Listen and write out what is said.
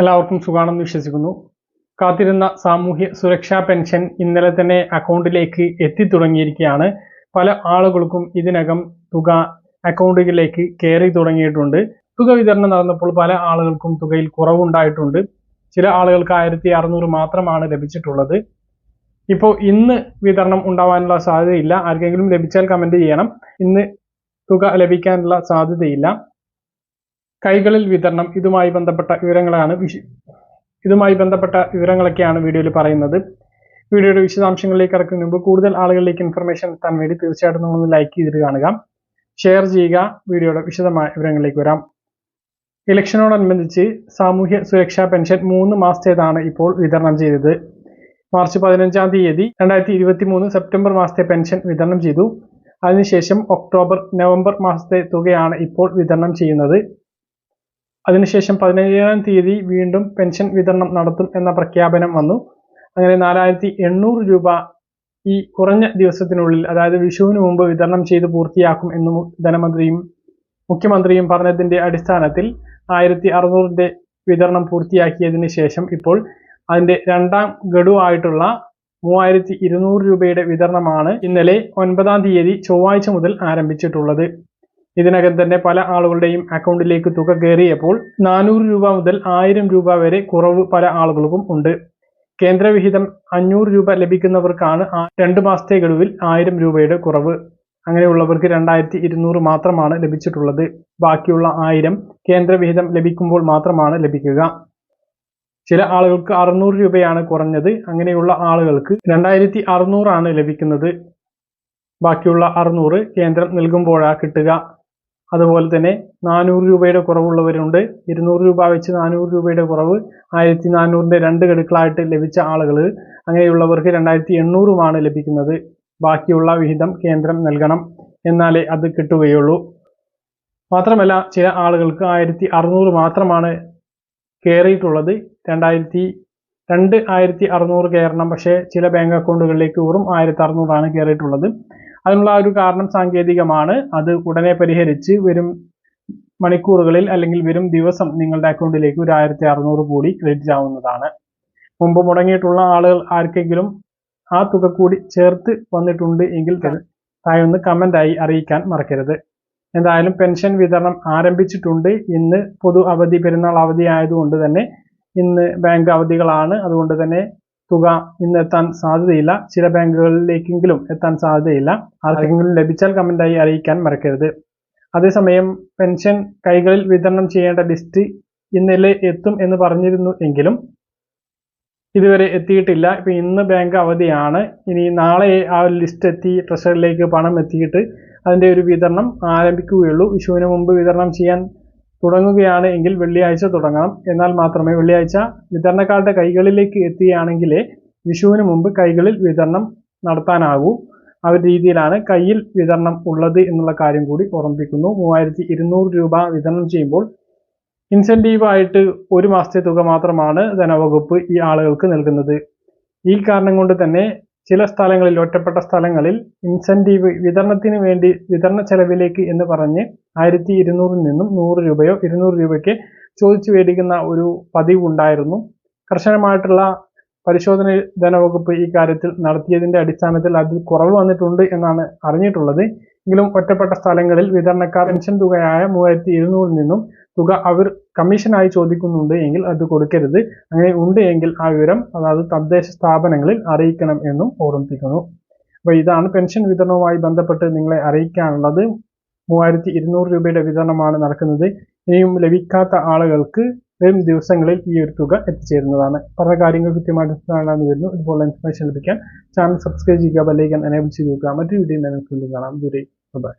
എല്ലാവർക്കും സുഖാണെന്ന് വിശ്വസിക്കുന്നു. കാത്തിരുന്ന സാമൂഹ്യ സുരക്ഷാ പെൻഷൻ ഇന്നലെ തന്നെ അക്കൗണ്ടിലേക്ക് എത്തിത്തുടങ്ങിയിരിക്കുകയാണ് പല ആളുകൾക്കും ഇതിനകം തുക അക്കൗണ്ടിലേക്ക് കയറി തുടങ്ങിയിട്ടുണ്ട്. തുക വിതരണം നടന്നപ്പോൾ പല ആളുകൾക്കും തുകയിൽ കുറവുണ്ടായിട്ടുണ്ട്. ചില ആളുകൾക്ക് ആയിരത്തി അറുന്നൂറ് മാത്രമാണ് ലഭിച്ചിട്ടുള്ളത്. ഇപ്പോൾ ഇന്ന് വിതരണം ഉണ്ടാവാനുള്ള സാധ്യതയില്ല. ആർക്കെങ്കിലും ലഭിച്ചാൽ കമന്റ് ചെയ്യണം. ഇന്ന് തുക ലഭിക്കാനുള്ള സാധ്യതയില്ല. കൈകളിൽ വിതരണം ഇതുമായി ബന്ധപ്പെട്ട വിവരങ്ങളാണ് ഇതുമായി ബന്ധപ്പെട്ട വിവരങ്ങളൊക്കെയാണ് വീഡിയോയിൽ പറയുന്നത്. വീഡിയോയുടെ വിശദാംശങ്ങളിലേക്ക് ഇറക്കുന്ന മുമ്പ് കൂടുതൽ ആളുകളിലേക്ക് ഇൻഫർമേഷൻ എത്താൻ വേണ്ടി തീർച്ചയായിട്ടും നിങ്ങളൊന്ന് ലൈക്ക് ചെയ്തിട്ട് കാണുക. ഷെയർ ചെയ്യുക. വീഡിയോയുടെ വിശദമായ വിവരങ്ങളിലേക്ക് വരാം. ഇലക്ഷനോടനുബന്ധിച്ച് സാമൂഹ്യ സുരക്ഷാ പെൻഷൻ മൂന്ന് മാസത്തേതാണ് ഇപ്പോൾ വിതരണം ചെയ്തത്. മാർച്ച് പതിനഞ്ചാം തീയതി രണ്ടായിരത്തി ഇരുപത്തി മൂന്ന് സെപ്റ്റംബർ മാസത്തെ പെൻഷൻ വിതരണം ചെയ്തു. അതിനുശേഷം ഒക്ടോബർ നവംബർ മാസത്തെ തുകയാണ് ഇപ്പോൾ വിതരണം ചെയ്യുന്നത്. അതിനുശേഷം പതിനേഴാം തീയതി വീണ്ടും പെൻഷൻ വിതരണം നടത്തും എന്ന പ്രഖ്യാപനം വന്നു. അങ്ങനെ നാലായിരത്തി എണ്ണൂറ് രൂപ ഈ കുറഞ്ഞ ദിവസത്തിനുള്ളിൽ അതായത് വിഷുവിന് മുമ്പ് വിതരണം ചെയ്ത് പൂർത്തിയാക്കും എന്ന് ധനമന്ത്രിയും മുഖ്യമന്ത്രിയും പറഞ്ഞതിന്റെ അടിസ്ഥാനത്തിൽ ആയിരത്തി അറുന്നൂറിന്റെ വിതരണം പൂർത്തിയാക്കിയതിന് ശേഷം ഇപ്പോൾ അതിന്റെ രണ്ടാം ഗഡുവായിട്ടുള്ള മൂവായിരത്തി ഇരുന്നൂറ് രൂപയുടെ വിതരണമാണ് ഇന്നലെ ഒൻപതാം തീയതി ചൊവ്വാഴ്ച മുതൽ ആരംഭിച്ചിട്ടുള്ളത്. ഇതിനകം തന്നെ പല ആളുകളുടെയും അക്കൗണ്ടിലേക്ക് തുക കയറിയപ്പോൾ നാനൂറ് രൂപ മുതൽ ആയിരം രൂപ വരെ കുറവ് പല ആളുകൾക്കും ഉണ്ട്. കേന്ദ്രവിഹിതം അഞ്ഞൂറ് രൂപ ലഭിക്കുന്നവർക്കാണ് രണ്ട് മാസത്തെ ഗഡുവിൽ ആയിരം രൂപയുടെ കുറവ്. അങ്ങനെയുള്ളവർക്ക് രണ്ടായിരത്തി ഇരുന്നൂറ് മാത്രമാണ് ലഭിച്ചിട്ടുള്ളത്. ബാക്കിയുള്ള ആയിരം കേന്ദ്രവിഹിതം ലഭിക്കുമ്പോൾ മാത്രമാണ് ലഭിക്കുക. ചില ആളുകൾക്ക് അറുന്നൂറ് രൂപയാണ് കുറഞ്ഞത്. അങ്ങനെയുള്ള ആളുകൾക്ക് രണ്ടായിരത്തി അറുന്നൂറാണ് ലഭിക്കുന്നത്. ബാക്കിയുള്ള അറുന്നൂറ് കേന്ദ്രം നൽകുമ്പോഴാണ് കിട്ടുക. അതുപോലെ തന്നെ നാനൂറ് രൂപയുടെ കുറവുള്ളവരുണ്ട്. ഇരുന്നൂറ് രൂപ വെച്ച് നാനൂറ് രൂപയുടെ കുറവ് ആയിരത്തി നാനൂറിന്റെ രണ്ട് ഗഡുക്കളായിട്ട് ലഭിച്ച ആളുകൾ അങ്ങനെയുള്ളവർക്ക് രണ്ടായിരത്തി എണ്ണൂറുമാണ് ലഭിക്കുന്നത്. ബാക്കിയുള്ള വിഹിതം കേന്ദ്രം നൽകണം എന്നാലേ അത് കിട്ടുകയുള്ളൂ. മാത്രമല്ല ചില ആളുകൾക്ക് ആയിരത്തി അറുന്നൂറ് മാത്രമാണ് കയറിയിട്ടുള്ളത്. രണ്ടായിരത്തി രണ്ട് ആയിരത്തി അറുന്നൂറ് കയറണം. പക്ഷേ ചില ബാങ്ക് അക്കൗണ്ടുകളിലേക്ക് വെറും ആയിരത്തി അറുന്നൂറാണ് കയറിയിട്ടുള്ളത്. അതിനുള്ള ആ ഒരു കാരണം സാങ്കേതികമാണ്. അത് ഉടനെ പരിഹരിച്ച് വരും മണിക്കൂറുകളിൽ അല്ലെങ്കിൽ വരും ദിവസം നിങ്ങളുടെ അക്കൗണ്ടിലേക്ക് ഒരു ആയിരത്തി അറുന്നൂറ് കൂടി ക്രെഡിറ്റ് ആവുന്നതാണ് മുമ്പ് മുടങ്ങിയിട്ടുള്ള ആളുകൾ ആർക്കെങ്കിലും ആ തുക കൂടി ചേർത്ത് വന്നിട്ടുണ്ട് എങ്കിൽ താഴെ ഒന്ന് കമന്റായി അറിയിക്കാൻ മറക്കരുത്. എന്തായാലും പെൻഷൻ വിതരണം ആരംഭിച്ചിട്ടുണ്ട്. ഇന്ന് പൊതു അവധി പെരുന്നാൾ അവധി ആയതുകൊണ്ട് തന്നെ ഇന്ന് ബാങ്ക് അവധികളാണ്. അതുകൊണ്ട് തന്നെ തുക ഇന്ന് എത്താൻ സാധ്യതയില്ല. ചില ബാങ്കുകളിലേക്കെങ്കിലും എത്താൻ സാധ്യതയില്ല. ആർക്കെങ്കിലും ലഭിച്ചാൽ കമന്റായി അറിയിക്കാൻ മറക്കരുത്. അതേസമയം പെൻഷൻ കൈകളിൽ വിതരണം ചെയ്യേണ്ട ലിസ്റ്റ് ഇന്നലെ എത്തും എന്ന് പറഞ്ഞിരുന്നു എങ്കിലും ഇതുവരെ എത്തിയിട്ടില്ല. ഇപ്പൊ ഇന്ന് ബാങ്ക് അവധിയാണ്. ഇനി നാളെ ആ ലിസ്റ്റ് എത്തി ട്രഷറിലേക്ക് പണം എത്തിയിട്ട് അതിന്റെ ഒരു വിതരണം ആരംഭിക്കുകയുള്ളൂ. വിഷുവിന് മുമ്പ് വിതരണം ചെയ്യാൻ തുടങ്ങുകയാണ് എങ്കിൽ വെള്ളിയാഴ്ച തുടങ്ങണം എന്നാൽ മാത്രമേ വെള്ളിയാഴ്ച വിതരണക്കാരുടെ കൈകളിലേക്ക് എത്തുകയാണെങ്കിൽ വിഷുവിന് മുമ്പ് കൈകളിൽ വിതരണം നടത്താനാകൂ ആ ഒരു രീതിയിലാണ് കയ്യിൽ വിതരണം ഉള്ളത് എന്നുള്ള കാര്യം കൂടി ഓർമ്മിപ്പിക്കുന്നു. മൂവായിരത്തി ഇരുന്നൂറ് രൂപ വിതരണം ചെയ്യുമ്പോൾ ഇൻസെന്റീവായിട്ട് ഒരു മാസത്തെ തുക മാത്രമാണ് ധനവകുപ്പ് ഈ ആളുകൾക്ക് നൽകുന്നത്. ഈ കാരണം കൊണ്ട് തന്നെ ചില സ്ഥലങ്ങളിൽ ഒറ്റപ്പെട്ട സ്ഥലങ്ങളിൽ ഇൻസെന്റീവ് വിതരണത്തിന് വേണ്ടി വിതരണ ചെലവിലേക്ക് എന്ന് പറഞ്ഞ് ആയിരത്തി ഇരുന്നൂറിൽ നിന്നും നൂറ് രൂപയോ ഇരുന്നൂറ് രൂപയ്ക്ക് ചോദിച്ചു മേടിക്കുന്ന ഒരു പതിവ് ഉണ്ടായിരുന്നു കർശനമായിട്ടുള്ള പരിശോധന ധനവകുപ്പ് ഈ കാര്യത്തിൽ നടത്തിയതിന്റെ അടിസ്ഥാനത്തിൽ അതിൽ കുറവ് വന്നിട്ടുണ്ട് എന്നാണ് അറിഞ്ഞിട്ടുള്ളത്. എങ്കിലും ഒറ്റപ്പെട്ട സ്ഥലങ്ങളിൽ വിതരണക്കാർ പെൻഷൻ തുകയായ മൂവായിരത്തി ഇരുന്നൂറിൽ നിന്നും തുക അവർ കമ്മീഷനായി ചോദിക്കുന്നുണ്ട് എങ്കിൽ അത് കൊടുക്കരുത്. അങ്ങനെ ഉണ്ട് എങ്കിൽ ആ വിവരം അതായത് തദ്ദേശ സ്ഥാപനങ്ങളിൽ അറിയിക്കണം എന്നും ഓർമ്മിപ്പിക്കുന്നു. അപ്പോൾ ഇതാണ് പെൻഷൻ വിതരണവുമായി ബന്ധപ്പെട്ട് നിങ്ങളെ അറിയിക്കാനുള്ളത്. മൂവായിരത്തി ഇരുന്നൂറ് രൂപയുടെ വിതരണമാണ് നടക്കുന്നത്. ഇനിയും ലഭിക്കാത്ത ആളുകൾക്ക് വരും ദിവസങ്ങളിൽ ഈ ഒരു തുക എത്തിച്ചേരുന്നതാണ്. പറഞ്ഞ കാര്യങ്ങൾ കൃത്യമായിട്ട് കാണാമെന്ന് വരുന്നു. ഇതുപോലെ ഇൻഫർമേഷൻ ലഭിക്കാൻ ചാനൽ സബ്സ്ക്രൈബ് ചെയ്യുക ബെല്ലൈക്കൻ എനേബിൾ ചെയ്ത് നോക്കുക മറ്റൊരു വീഡിയോ കാണാം. ദൂരെ ബൈ